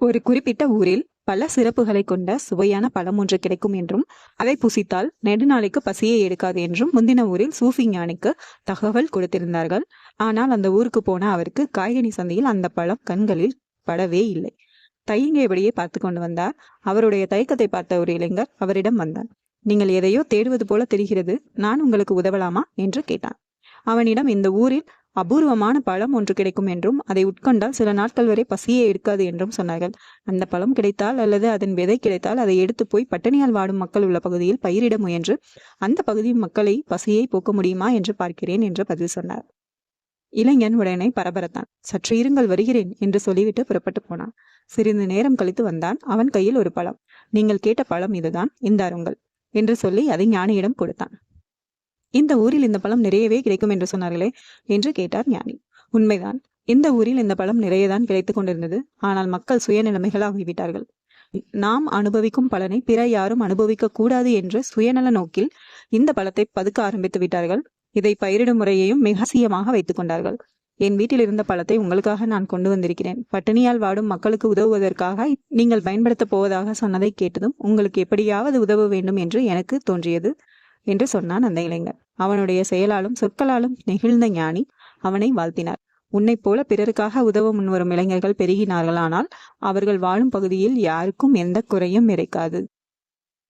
ஒரு குறிப்பிட்ட ஊரில் பல சிறப்புகளை கொண்ட சுவையான பழம் ஒன்று கிடைக்கும் என்றும் அதை புசித்தால் நெடுநாளைக்கு பசியை எடுக்காது என்றும் முந்தின ஊரில் சூஃபி ஞானிக்கு தகவல் கொடுத்திருந்தார்கள். ஆனால் அந்த ஊருக்கு போன அவருக்கு காய்கனி சந்தையில் அந்த பழம் கண்களில் படவே இல்லை. தயங்கியபடியே பார்த்து கொண்டு வந்தார். அவருடைய தயக்கத்தை பார்த்த ஒரு இளைஞர் அவரிடம் வந்தார். நீங்கள் எதையோ தேடுவது போல தெரிகிறது. நான் உங்களுக்கு உதவலாமா? என்று கேட்டான் அவனிடம் இந்த ஊரில் அபூர்வமான பழம் ஒன்று கிடைக்கும் என்றும் அதை உட்கொண்டால் சில நாட்கள் வரை பசியே எடுக்காது என்றும் சொன்னார்கள். அந்த பழம் கிடைத்தால் அல்லது அதன் விதை கிடைத்தால் அதை எடுத்து போய் பட்டினியால் வாடும் மக்கள் உள்ள பகுதியில் பயிரிட முயன்று அந்த பகுதி மக்களை பசியை போக்க முடியுமா என்று பார்க்கிறேன் என்று பதில் சொன்னார். இளைஞன் உடனே பரபரத்தான். சற்று இருங்கள் வருகிறேன் என்று சொல்லிவிட்டு புறப்பட்டு போனான். சிறிது நேரம் கழித்து வந்தான். அவன் கையில் ஒரு பழம். நீங்கள் கேட்ட பழம் இதுதான். இந்தாருங்கள் என்று சொல்லி அதை ஞானியிடம் கொடுத்தான். இந்த ஊரில் இந்த பழம் நிறையவே கிடைக்கும் என்று சொன்னார்களே என்று கேட்டார் ஞானி. உண்மைதான் இந்த ஊரில் இந்த பழம் நிறையதான் கிடைத்துக் கொண்டிருந்தது ஆனால் மக்கள் சுயநிலைமைகளாகிவிட்டார்கள். நாம் அனுபவிக்கும் பலனை பிற யாரும் அனுபவிக்க கூடாது என்று சுயநல நோக்கில் இந்த பழத்தை பதுக்க ஆரம்பித்து விட்டார்கள். இதை பயிரிடும் முறையையும் மிகசியமாக வைத்துக் கொண்டார்கள். என் வீட்டில் இருந்த பழத்தை உங்களுக்காக நான் கொண்டு வந்திருக்கிறேன். பட்டினியால் வாடும் மக்களுக்கு உதவுவதற்காக நீங்கள் பயன்படுத்தப் போவதாக சொன்னதை கேட்டதும் உங்களுக்கு எப்படியாவது உதவ வேண்டும் என்று எனக்கு தோன்றியது. என்று சொன்னான் அந்த இளைஞர் அவனுடைய செயலாலும் சொற்களாலும் நெகிழ்ந்த ஞானி அவனை வாழ்த்தினார். உன்னைப் போல பிறருக்காக உதவ முன்வரும் இளைஞர்கள் பெருகினார்களானால் அவர்கள் வாழும் பகுதியில் யாருக்கும் எந்த குறையும் இறைக்காது